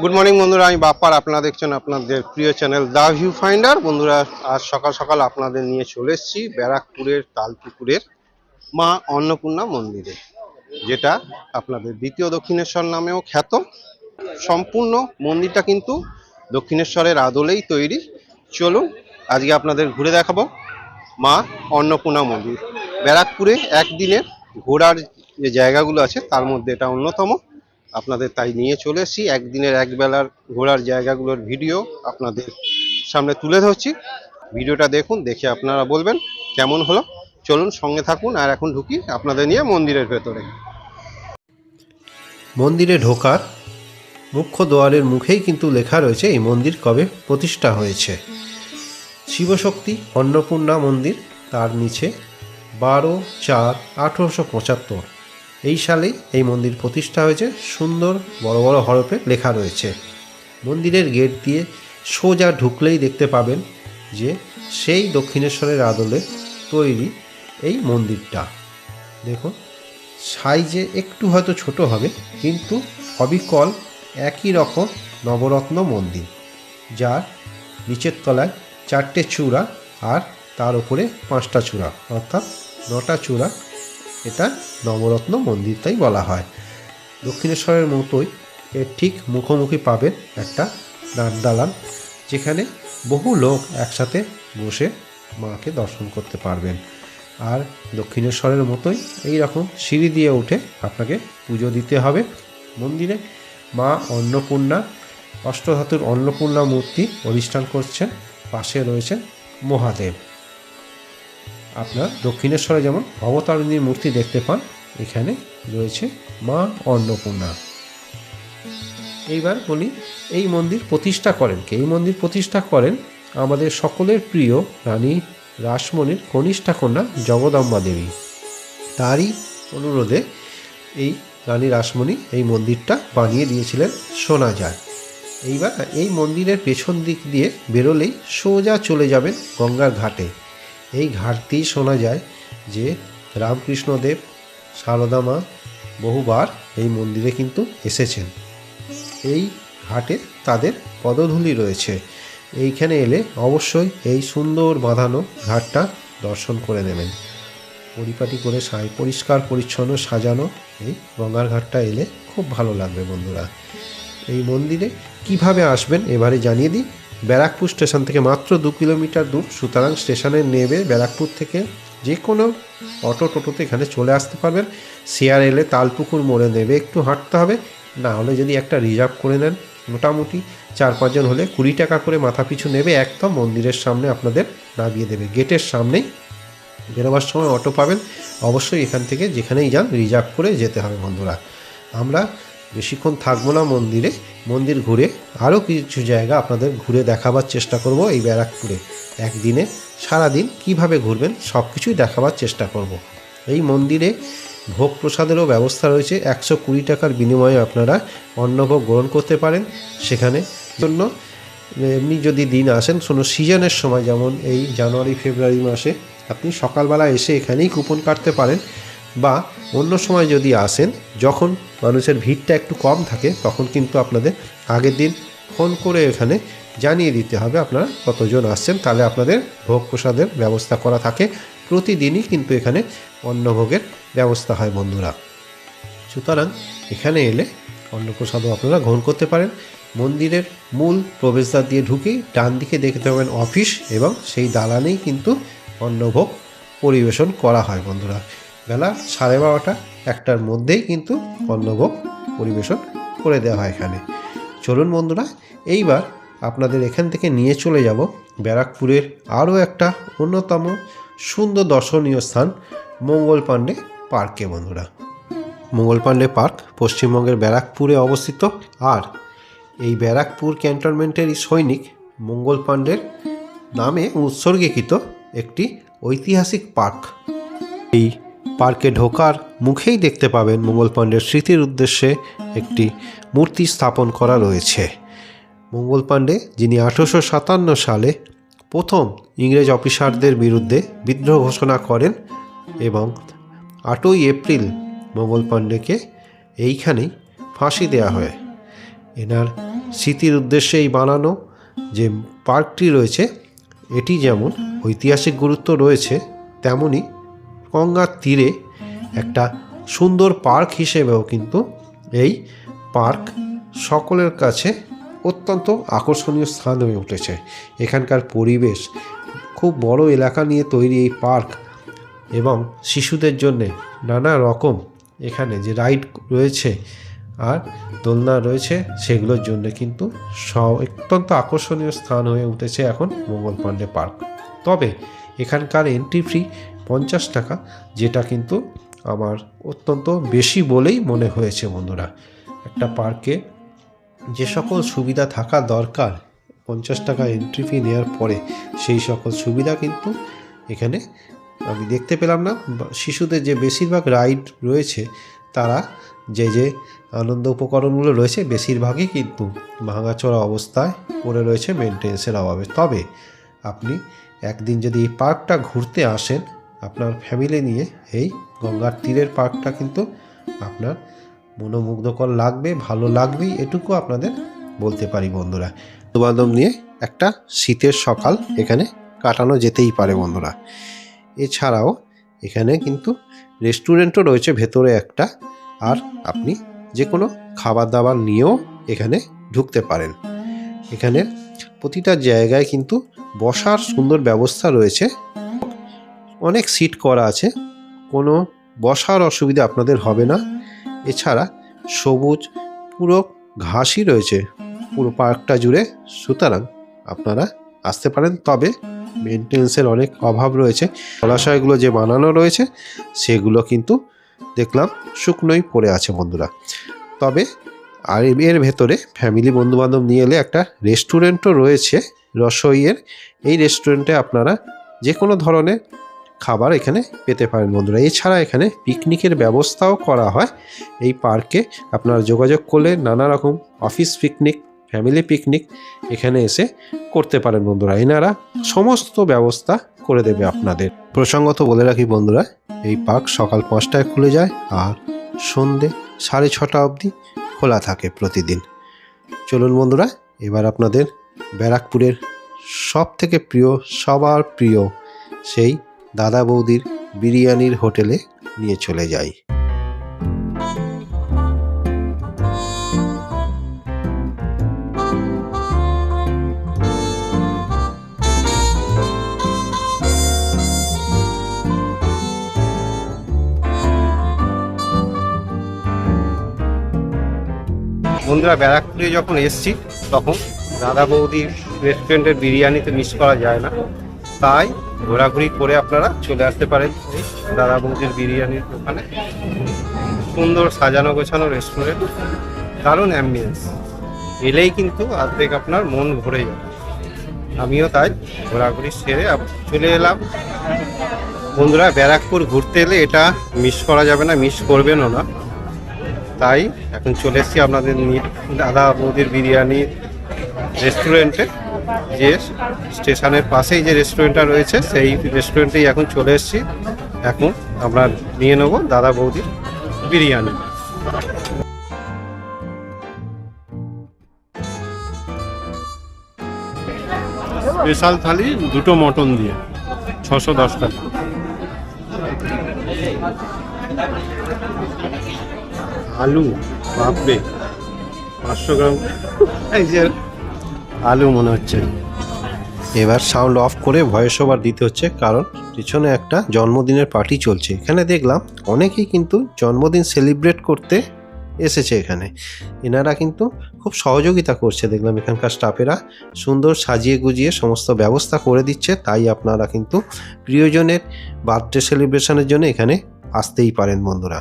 Good morning বন্ধুরা। আমি বাপ্পার। আপনারা দেখছেন আপনাদের প্রিয় চ্যানেল দা ভিউ ফাইন্ডার বন্ধুরা, আজ সকাল সকাল আপনাদের নিয়ে চলে এসেছি ব্যারাকপুরের তালপুকুরের মা অন্নপূর্ণা মন্দিরে, যেটা আপনাদের দ্বিতীয় দক্ষিণেশ্বর নামেও খ্যাত। সম্পূর্ণ মন্দিরটা কিন্তু দক্ষিণেশ্বরের আদলেই তৈরি। চলুন, আজকে আপনাদের ঘুরে দেখাবো মা অন্নপূর্ণা মন্দির। ব্যারাকপুরে একদিনের ঘোরার যে জায়গাগুলো আছে, তার মধ্যে এটা অন্যতম। আপনাদের তাই নিয়ে চলে এসেছি। একদিনের এক বেলার ঘোরার জায়গাগুলোর ভিডিও আপনাদের সামনে তুলে ধরছি। ভিডিওটা দেখুন, দেখে আপনারা বলবেন কেমন হলো। চলুন সঙ্গে থাকুন, আর এখন ঢুকি আপনাদের নিয়ে মন্দিরের ভেতরে। মন্দিরে ঢোকার মুখ্য দুয়ারের মুখেই কিন্তু লেখা রয়েছে, এই মন্দির কবে প্রতিষ্ঠা হয়েছে। শিবশক্তি অন্নপূর্ণা মন্দির, তার নিচে বারো চার আঠেরোশো পঁচাত্তর। এই সালেই এই মন্দির প্রতিষ্ঠা হয়েছে। সুন্দর বড় বড় হরফে লেখা রয়েছে। মন্দিরের গেট দিয়ে সোজা ঢুকলেই দেখতে পাবেন যে সেই দক্ষিণেশ্বরের আদলে তৈরি এই মন্দিরটা। দেখুন, সাইজে একটু হয়তো ছোট হবে, কিন্তু অবিকল একই রকম নবরত্ন মন্দির, যার নিচের তলায় চারটে চূড়া আর তার উপরে পাঁচটা চূড়া, অর্থাৎ নটা চূড়া এটা নবরত্ন মন্দির তাই বলা হয়। দক্ষিণেশ্বরের মতোই এর ঠিক মুখোমুখি পাবেন একটা দালান, যেখানে বহু লোক একসাথে বসে মাকে দর্শন করতে পারবেন। আর দক্ষিণেশ্বরের মতোই এই রকম সিঁড়ি দিয়ে উঠে আপনাকে পুজো দিতে হবে। মন্দিরে মা অন্নপূর্ণা, অষ্টধাতুর অন্নপূর্ণা মূর্তি অধিষ্ঠান করছেন, পাশে রয়েছেন মহাদেব। আপনার দক্ষিণেশ্বরে যেমন ভবতারিণীর মূর্তি দেখতে পান, এখানে রয়েছে মা অন্নপূর্ণা। এইবার বলি এই মন্দির প্রতিষ্ঠা করেন। কে এই মন্দির প্রতিষ্ঠা করেন? আমাদের সকলের প্রিয় রানী রাসমণির কনিষ্ঠা কন্যা জগদম্বা দেবী। তারই অনুরোধে এই রানী রাসমণি এই মন্দিরটা বানিয়ে দিয়েছিলেন শোনা যায় এইবার এই মন্দিরের পেছন দিক দিয়ে বেরোলেই সোজা চলে যাবেন গঙ্গার ঘাটে। এই ঘাট দিয়েই শোনা যায় যে রামকৃষ্ণদেব সারদা মা বহুবার এই মন্দিরে কিন্তু এসেছেন। এই ঘাটে তাদের পদধূলি রয়েছে। এইখানে এলে অবশ্যই এই সুন্দর বাঁধানো ঘাটটা দর্শন করে নেবেন। পরিপাটি করে সাই, পরিষ্কার, পরিচ্ছন্ন সাজানো এই গঙ্গার ঘাটটা এলে খুব ভালো লাগবে বন্ধুরা। এই মন্দিরে কীভাবে আসবেন এবারে জানিয়ে দিই। ব্যারাকপুর স্টেশন থেকে মাত্র দু কিলোমিটার দূর। সুতরাং স্টেশনে নেবে ব্যারাকপুর থেকে যে কোনো অটো টোটোতে এখানে চলে আসতে পারবেন। শেয়ার এলে তালপুকুর মোড়ে নেবে, একটু হাঁটতে হবে। না হলে যদি একটা রিজার্ভ করে নেন, মোটামুটি চার পাঁচজন হলে কুড়ি টাকা করে মাথা পিছু নেবে। একদম মন্দিরের সামনে আপনাদের নামিয়ে দেবে। গেটের সামনেই বেরোবার সময় অটো পাবেন। অবশ্যই এখান থেকে যেখানেই যান রিজার্ভ করে যেতে হবে বন্ধুরা। আমরা বেশিক্ষণ থাকব না মন্দিরে, মন্দির ঘুরে আরও কিছু জায়গা আপনাদের ঘুরে দেখাবার চেষ্টা করব এই ব্যারাকপুরে। একদিনে সারাদিন কীভাবে ঘুরবেন সব কিছুই দেখাবার চেষ্টা করব। এই মন্দিরে ভোগ প্রসাদেরও ব্যবস্থা রয়েছে, একশো কুড়ি টাকার বিনিময়ে আপনারা অন্নভোগ গ্রহণ করতে পারেন সেখানে। জন্য এমনি যদি দিন আসেন কোনো সিজনের সময় যেমন এই জানুয়ারি, ফেব্রুয়ারি মাসে আপনি সকালবেলা এসে এখানেই কুপন কাটতে পারেন। বা অন্য সময় যদি আসেন, যখন মানুষের ভিড়টা একটু কম থাকে, তখন কিন্তু আপনাদের আগের দিন ফোন করে এখানে জানিয়ে দিতে হবে আপনারা কতজন আসছেন। তাহলে আপনাদের ভোগ প্রসাদের ব্যবস্থা করা থাকে। প্রতিদিনই কিন্তু এখানে অন্নভোগের ব্যবস্থা হয় বন্ধুরা। সুতরাং এখানে এলে অন্নপ্রসাদও আপনারা গ্রহণ করতে পারেন। মন্দিরের মূল প্রবেশদ্বার দিয়ে ঢুকেই ডান দিকে দেখতে পাবেন অফিস এবং সেই দালানেই কিন্তু অন্নভোগ পরিবেশন করা হয় বন্ধুরা। বেলা সাড়ে বারোটা একটার মধ্যেই কিন্তু অন্নভোগ পরিবেশন করে দেওয়া হয় এখানে। চলুন বন্ধুরা, এইবার আপনাদের এখান থেকে নিয়ে চলে যাব ব্যারাকপুরের আরও একটা অন্যতম সুন্দর দর্শনীয় স্থান, মঙ্গল পাণ্ডে পার্কে বন্ধুরা। মঙ্গল পাণ্ডে পার্ক পশ্চিমবঙ্গের ব্যারাকপুরে অবস্থিত আর এই ব্যারাকপুর ক্যান্টনমেন্টেরই সৈনিক মঙ্গল পাণ্ডের নামে উৎসর্গীকৃত একটি ঐতিহাসিক পার্ক। এই পার্কে ঢোকার মুখেই দেখতে পাবেন মঙ্গল পাণ্ডের স্মৃতির উদ্দেশ্যে একটি মূর্তি স্থাপন করা রয়েছে। মঙ্গল পাণ্ডে, যিনি আঠেরোশো সাতান্ন সালে প্রথম ইংরেজ অফিসারদের বিরুদ্ধে বিদ্রোহ ঘোষণা করেন এবং আটই এপ্রিল মঙ্গল পাণ্ডেকে এইখানেই ফাঁসি দেওয়া হয়। এনার স্মৃতির উদ্দেশ্যেই বানানো যে পার্কটি রয়েছে, এটি যেমন ঐতিহাসিক গুরুত্ব রয়েছে তেমনি গঙ্গার তীরে একটা সুন্দর পার্ক হিসেবেও কিন্তু এই পার্ক সকলের কাছে অত্যন্ত আকর্ষণীয় স্থান হয়ে উঠেছে। এখানকার পরিবেশ, খুব বড় এলাকা নিয়ে তৈরি এই পার্ক এবং শিশুদের জন্যে নানা রকম এখানে যে রাইড রয়েছে আর দোলনা রয়েছে, সেগুলোর জন্য কিন্তু স অত্যন্ত আকর্ষণীয় স্থান হয়ে উঠেছে এখন মঙ্গল পাণ্ডে পার্ক। তবে এখানকার এন্ট্রি ফি পঞ্চাশ টাকা, যেটা কিন্তু আমার অত্যন্ত বেশি বলেই মনে হয়েছে বন্ধুরা। একটা পার্কে যে সকল সুবিধা থাকা দরকার, পঞ্চাশ টাকা এন্ট্রি ফি নেওয়ার পরে সেই সকল সুবিধা কিন্তু এখানে আমি দেখতে পেলাম না। শিশুদের যে বেশিরভাগ রাইড রয়েছে, তারা যে যে আনন্দ উপকরণগুলো রয়েছে, বেশিরভাগই কিন্তু ভাঙাচোরা অবস্থায় পড়ে রয়েছে মেনটেন্সের অভাবে। তবে আপনি একদিন যদি এই পার্কটা ঘুরতে আসেন আপনার ফ্যামিলি নিয়ে এই গঙ্গার তীরের পার্কটা কিন্তু আপনার মনোমুগ্ধকর লাগবে, ভালো লাগবেই এটুকু আপনাদের বলতে পারি বন্ধুরা। বন্ধুবান্ধব নিয়ে একটা শীতের সকাল এখানে কাটানো যেতেই পারে বন্ধুরা। এছাড়াও এখানে কিন্তু রেস্টুরেন্টও রয়েছে ভেতরে একটা, আর আপনি যে কোনো খাবার দাবার নিয়েও এখানে ঢুকতে পারেন। এখানে প্রতিটা জায়গায় কিন্তু বসার সুন্দর ব্যবস্থা রয়েছে। অনেক সিট করা আছে। কোনো বসার অসুবিধা আপনাদের হবে না। এছাড়া সবুজ পুরো ঘাসই রয়েছে। পুরো পার্কটা জুড়ে। সুতরাং আপনারা আসতে পারেন। তবে মেনটেন্সের অনেক অভাব রয়েছে। জলাশয়গুলো যে বানানো রয়েছে, সেগুলো কিন্তু দেখলাম শুকনোই পড়ে আছে বন্ধুরা। তবে আর এর ভেতরে ফ্যামিলি বন্ধুবান্ধব নিয়ে এলে একটা রেস্টুরেন্টও রয়েছে রসইয়ের। এই রেস্টুরেন্টে আপনারা যে কোনো ধরনের খাবার এখানে পেতে পারেন বন্ধুরা। এছাড়া এখানে পিকনিকের ব্যবস্থাও করা হয় এই পার্কে। আপনারা যোগাযোগ করলে নানা রকম অফিস পিকনিক, ফ্যামিলি পিকনিক এখানে এসে করতে পারেন বন্ধুরা। এনারা সমস্ত ব্যবস্থা করে দেবে আপনাদের। প্রসঙ্গত বলে রাখি বন্ধুরা, এই পার্ক সকাল পাঁচটায় খুলে যায় আর সন্ধে সাড়ে ছটা অবধি খোলা থাকে প্রতিদিন। চলুন বন্ধুরা, এবার আপনাদের ব্যারাকপুরের সব থেকে প্রিয়, সবার প্রিয় সেই দাদা বৌদির বিরিয়ানির হোটেলে নিয়ে চলে যাই। বন্ধুরা, ব্যারাকপুরে যখন এসছি, তখন দাদা বৌদির রেস্টুরেন্টের বিরিয়ানিতে মিস করা যায় না। তাই ঘোরাঘুরি করে আপনারা চলে আসতে পারেন দাদা বৌদির বিরিয়ানির দোকানে। সুন্দর সাজানো গোছানো রেস্টুরেন্ট দারুণ অ্যাম্বিয়েন্স এলেই কিন্তু অর্ধেক আপনার মন ভরে যাবে। আমিও তাই ঘোরাঘুরি সেরে চলে এলাম। বন্ধুরা, ব্যারাকপুর ঘুরতে এলে এটা মিস করা যাবে না মিস করবেনও না। তাই এখন চলে এসেছি আপনাদের দাদা বৌদির বিরিয়ানি রেস্টুরেন্টে যে স্টেশনের পাশেই যে রেস্টুরেন্টটা রয়েছে, সেই রেস্টুরেন্টেই এখন চলে এসেছি। এখন আমরা নিয়ে নেব দাদা বৌদির বিরিয়ানি। স্পেশাল থালি, দুটো মটন দিয়ে, ছশো দশ টাকা। আলু বাপরে, পাঁচশো গ্রাম। আলু মনে হচ্ছে। এবার সাউন্ড অফ করে ভয়েস ওভার দিতে হচ্ছে, কারণ পিছনে একটা জন্মদিনের পার্টি চলছে। এখানে দেখলাম অনেকেই কিন্তু জন্মদিন সেলিব্রেট করতে এসেছে এখানে। এনারা কিন্তু খুব সহযোগিতা করছে। দেখলাম এখানকার স্টাফেরা সুন্দর সাজিয়ে গুজিয়ে সমস্ত ব্যবস্থা করে দিচ্ছে। তাই আপনারা কিন্তু প্রিয়জনের বার্থডে সেলিব্রেশনের জন্য এখানে আসতেই পারেন বন্ধুরা।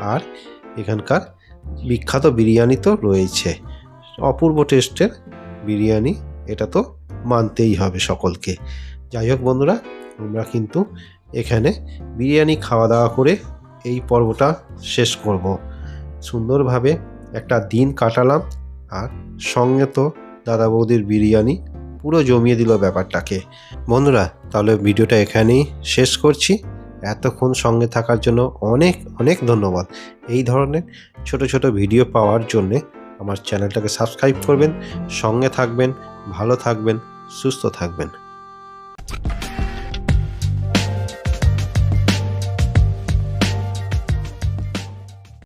আর এখানকার বিখ্যাত বিরিয়ানি তো রয়েছে। অপূর্ব টেস্টের বিরিয়ানি, এটা তো মানতেই হবে সকলকে। যাই হোক বন্ধুরা, আমরা কিন্তু এখানে বিরিয়ানি খাওয়া দাওয়া করে এই পর্বটা শেষ করব। সুন্দরভাবে একটা দিন কাটালাম আর সঙ্গে তো দাদা বৌদির বিরিয়ানি পুরো জমিয়ে দিল ব্যাপারটাকে। বন্ধুরা, তাহলে ভিডিওটা এখানেই শেষ করছি। এতক্ষণ সঙ্গে থাকার জন্য অনেক অনেক ধন্যবাদ। এই ধরনের ছোট ছোট ভিডিও পাওয়ার জন্যে আমার চ্যানেলটাকে সাবস্ক্রাইব করবেন সঙ্গে থাকবেন ভালো থাকবেন সুস্থ থাকবেন।